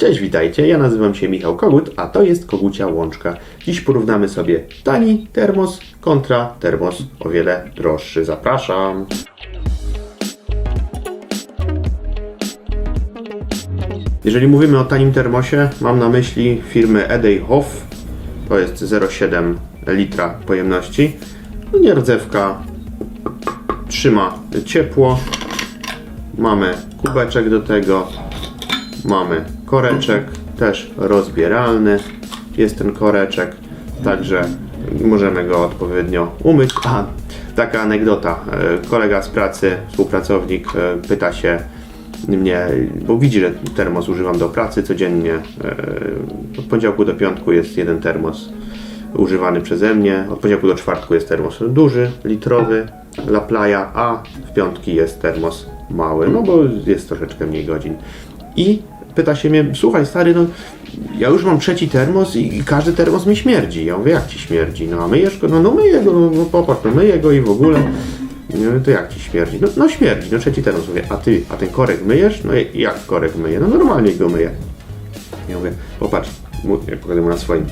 Cześć, witajcie. Ja nazywam się Michał Kogut, a to jest Kogucia Łączka. Dziś porównamy sobie tani termos kontra termos o wiele droższy. Zapraszam. Jeżeli mówimy o tanim termosie, mam na myśli firmy Edelhoff. To jest 0,7 litra pojemności. No nie rdzewka, trzyma ciepło. Mamy kubeczek do tego. Mamy koreczek, też rozbieralny. Jest ten koreczek, także możemy go odpowiednio umyć. A, taka anegdota. E, Kolega z pracy, współpracownik e, pyta się mnie, bo widzi, że termos używam do pracy codziennie. E, Od poniedziałku do piątku jest jeden termos używany przeze mnie. Od poniedziałku do czwartku jest termos duży, litrowy, La Playa, a w piątki jest termos mały, no bo jest troszeczkę mniej godzin. I pyta się mnie, słuchaj stary, no ja już mam trzeci termos i, i każdy termos mi śmierdzi. Ja mówię, jak ci śmierdzi? No a myjesz go? No, no myję go, no, no popatrz, no myję go i w ogóle. Mówię, to jak ci śmierdzi? No, no śmierdzi, no trzeci termos. Mówię, a ty, a ten korek myjesz? No jak korek myję? No normalnie go myję. Ja mówię, popatrz, jak pokazuję mu na swoim.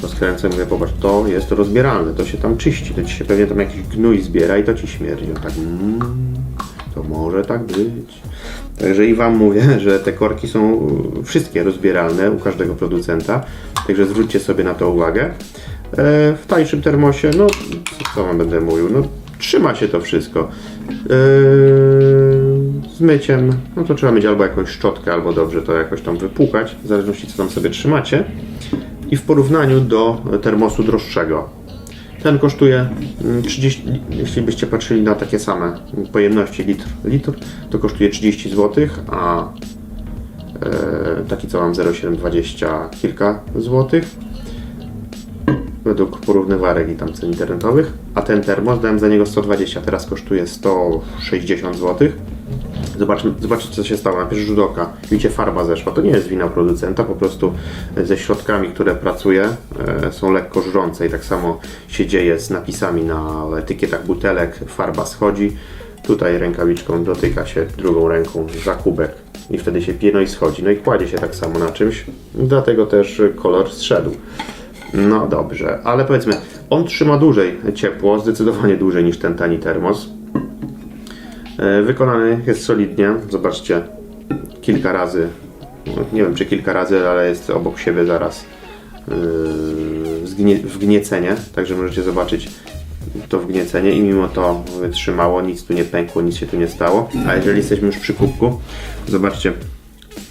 To skręcę, mówię, popatrz, to jest rozbieralne, to się tam czyści, to ci się pewnie tam jakiś gnój zbiera i to ci śmierdzi. On tak, mm, to może tak być. Także i Wam mówię, że te korki są y, wszystkie rozbieralne u każdego producenta, także zwróćcie sobie na to uwagę. E, W tańszym termosie, no co Wam będę mówił, no trzyma się to wszystko. E, Z myciem, no to trzeba mieć albo jakąś szczotkę, albo dobrze to jakoś tam wypłukać, w zależności co tam sobie trzymacie. I w porównaniu do termosu droższego, ten kosztuje mm, 30, jeśli byście patrzyli na takie same pojemności litr, litr to kosztuje 30 zł, a e, taki co mam 0,720 kilka złotych według porównywarek i tam cen internetowych, a ten termos dałem za niego 120, teraz kosztuje 160 zł. Zobaczmy, zobaczcie co się stało na pierwszy rzut oka. Widzicie, farba zeszła. To nie jest wina producenta, po prostu ze środkami, które pracuje, e, są lekko żrące i tak samo się dzieje z napisami na etykietach butelek. Farba schodzi. Tutaj rękawiczką dotyka się drugą ręką za kubek i wtedy się pije, no i schodzi. No i kładzie się tak samo na czymś, dlatego też kolor zszedł. No dobrze, ale powiedzmy, on trzyma dłużej ciepło, zdecydowanie dłużej niż ten tani termos. E, Wykonany jest solidnie. Zobaczcie, kilka razy. Nie wiem czy kilka razy, ale jest obok siebie zaraz zgnie, wgniecenie. Także możecie zobaczyć to wgniecenie i mimo to wytrzymało, nic tu nie pękło, nic się tu nie stało. A jeżeli jesteśmy już przy kubku, zobaczcie.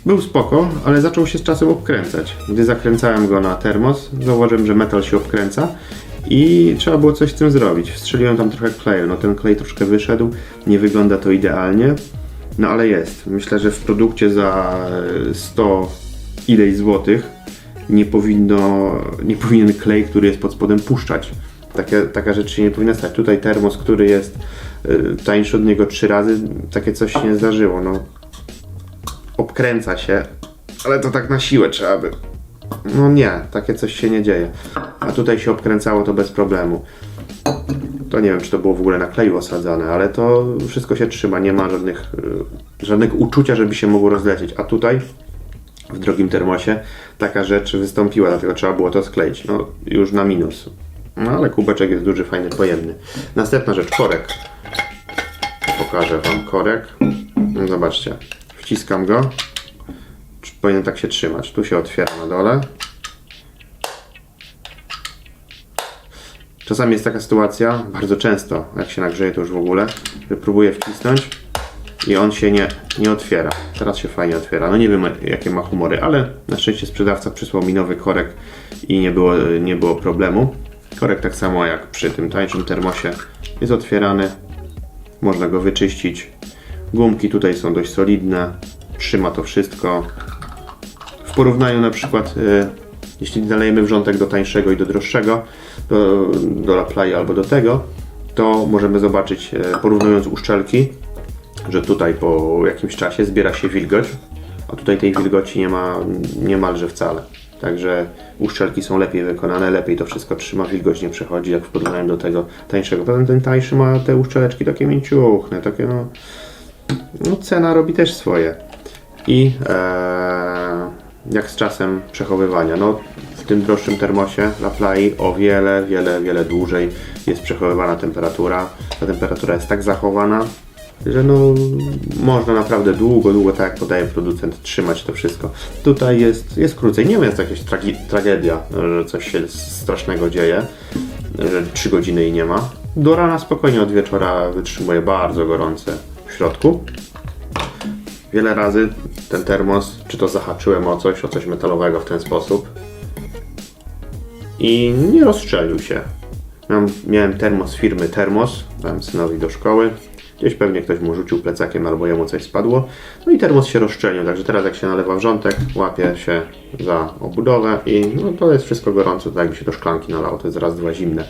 Był spoko, ale zaczął się z czasem obkręcać. Gdy zakręcałem go na termos, zauważyłem, że metal się obkręca i trzeba było coś z tym zrobić. Wstrzeliłem tam trochę kleju, no ten klej troszkę wyszedł, nie wygląda to idealnie, no ale jest. Myślę, że w produkcie za 100 ileś złotych nie powinno, nie powinien klej, który jest pod spodem puszczać. Taka rzecz się nie powinna stać. Tutaj termos, który jest y, tańszy od niego trzy razy, takie coś się nie zdarzyło. No, obkręca się, ale to tak na siłę trzeba by. No nie, takie coś się nie dzieje. A tutaj się obkręcało to bez problemu. To nie wiem, czy to było w ogóle na kleju osadzane, ale to wszystko się trzyma, nie ma żadnych, y, żadnego uczucia, żeby się mogło rozlecieć. A tutaj, w drogim termosie, taka rzecz wystąpiła, dlatego trzeba było to skleić. No, już na minus. No ale kubeczek jest duży, fajny, pojemny. Następna rzecz, korek. Pokażę Wam korek. No, Zobaczcie, wciskam go. Powinien tak się trzymać. Tu się otwiera na dole. Czasami jest taka sytuacja, bardzo często, jak się nagrzeje to już w ogóle, że próbuję wcisnąć i on się nie, nie otwiera. Teraz się fajnie otwiera. No nie wiem jakie ma humory, ale na szczęście sprzedawca przysłał mi nowy korek i nie było, nie było problemu. Korek tak samo jak przy tym tańszym termosie jest otwierany. Można go wyczyścić. Gumki tutaj są dość solidne. Trzyma to wszystko. W porównaniu na przykład, e, jeśli nalejemy wrzątek do tańszego i do droższego, do, do La Playa albo do tego, to możemy zobaczyć, e, porównując uszczelki, że tutaj po jakimś czasie zbiera się wilgoć, a tutaj tej wilgoci nie ma niemalże wcale. Także uszczelki są lepiej wykonane, lepiej to wszystko trzyma, wilgoć nie przechodzi, jak w porównaniu do tego tańszego. Potem ten tańszy ma te uszczeleczki takie mięciuchne, takie no, no cena robi też swoje. I e, jak z czasem przechowywania. No, w tym droższym termosie Laplai o wiele, wiele, wiele dłużej jest przechowywana temperatura. Ta temperatura jest tak zachowana, że no można naprawdę długo, długo, tak jak podaje producent, trzymać to wszystko. Tutaj jest, jest krócej. Nie jest jakaś tragi- tragedia, że coś się strasznego dzieje, że 3 godziny i nie ma. Do rana spokojnie od wieczora wytrzymuje bardzo gorące w środku. Wiele razy ten termos, czy to zahaczyłem o coś, o coś metalowego w ten sposób i nie rozstrzelił się. Miałem, termos firmy Termos, dałem synowi do szkoły. Gdzieś pewnie ktoś mu rzucił plecakiem albo jemu coś spadło. No i termos się rozszczelnił, także teraz jak się nalewa wrzątek, łapie się za obudowę i no to jest wszystko gorące, tak jakby się do szklanki nalało, to jest raz, dwa zimne.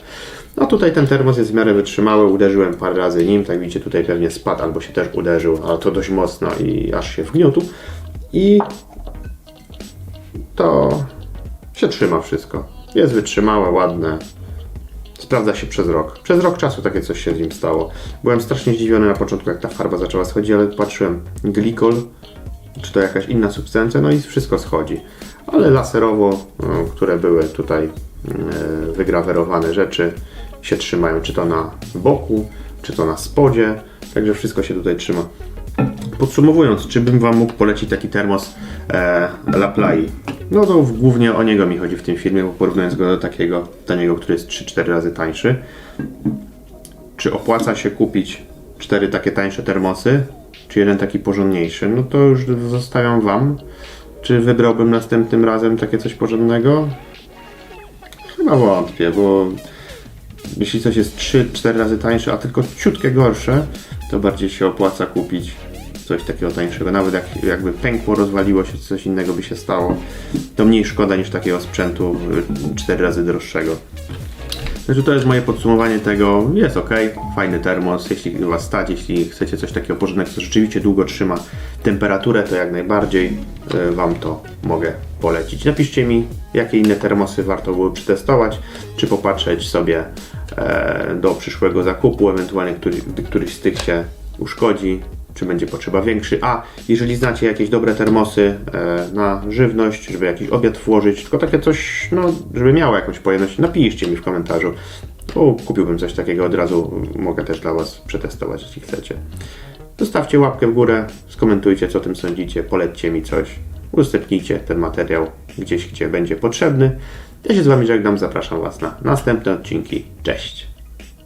No tutaj ten termos jest w miarę wytrzymały, uderzyłem parę razy nim, tak widzicie tutaj pewnie spadł albo się też uderzył, ale to dość mocno i aż się wgniótł. I to się trzyma wszystko. Jest wytrzymałe, ładne. Sprawdza się przez rok. Przez rok czasu takie coś się z nim stało. Byłem strasznie zdziwiony na początku, jak ta farba zaczęła schodzić, ale patrzyłem, glikol, czy to jakaś inna substancja, no i wszystko schodzi. Ale laserowo, no, które były tutaj e, wygrawerowane rzeczy, się trzymają, czy to na boku, czy to na spodzie, także wszystko się tutaj trzyma. Podsumowując, czy bym Wam mógł polecić taki termos e, Laplai? No to głównie o niego mi chodzi w tym filmie, bo porównując go do takiego taniego, który jest 3-4 razy tańszy. Czy opłaca się kupić cztery takie tańsze termosy, czy jeden taki porządniejszy? No to już zostawiam Wam. Czy wybrałbym następnym razem takie coś porządnego? Chyba wątpię, bo jeśli coś jest 3-4 razy tańsze, a tylko ciutkie gorsze, to bardziej się opłaca kupić coś takiego tańszego. Nawet jak, jakby pękło, rozwaliło się, coś innego by się stało, to mniej szkoda niż takiego sprzętu 4 razy droższego. Także to jest moje podsumowanie tego. Jest ok, fajny termos, jeśli Was stać, jeśli chcecie coś takiego porządnego, co rzeczywiście długo trzyma temperaturę, to jak najbardziej e, Wam to mogę polecić. Napiszcie mi, jakie inne termosy warto było przetestować, czy popatrzeć sobie e, do przyszłego zakupu, ewentualnie który, gdy któryś z tych się uszkodzi, czy będzie potrzeba większy. A jeżeli znacie jakieś dobre termosy e, na żywność, żeby jakiś obiad włożyć, tylko takie coś, no, żeby miało jakąś pojemność, napiszcie mi w komentarzu. Bo kupiłbym coś takiego od razu, mogę też dla Was przetestować, jeśli chcecie. Zostawcie łapkę w górę, skomentujcie, co o tym sądzicie, polećcie mi coś, udostępnijcie ten materiał gdzieś, gdzie będzie potrzebny. Ja się z Wami żegnam, zapraszam Was na następne odcinki. Cześć!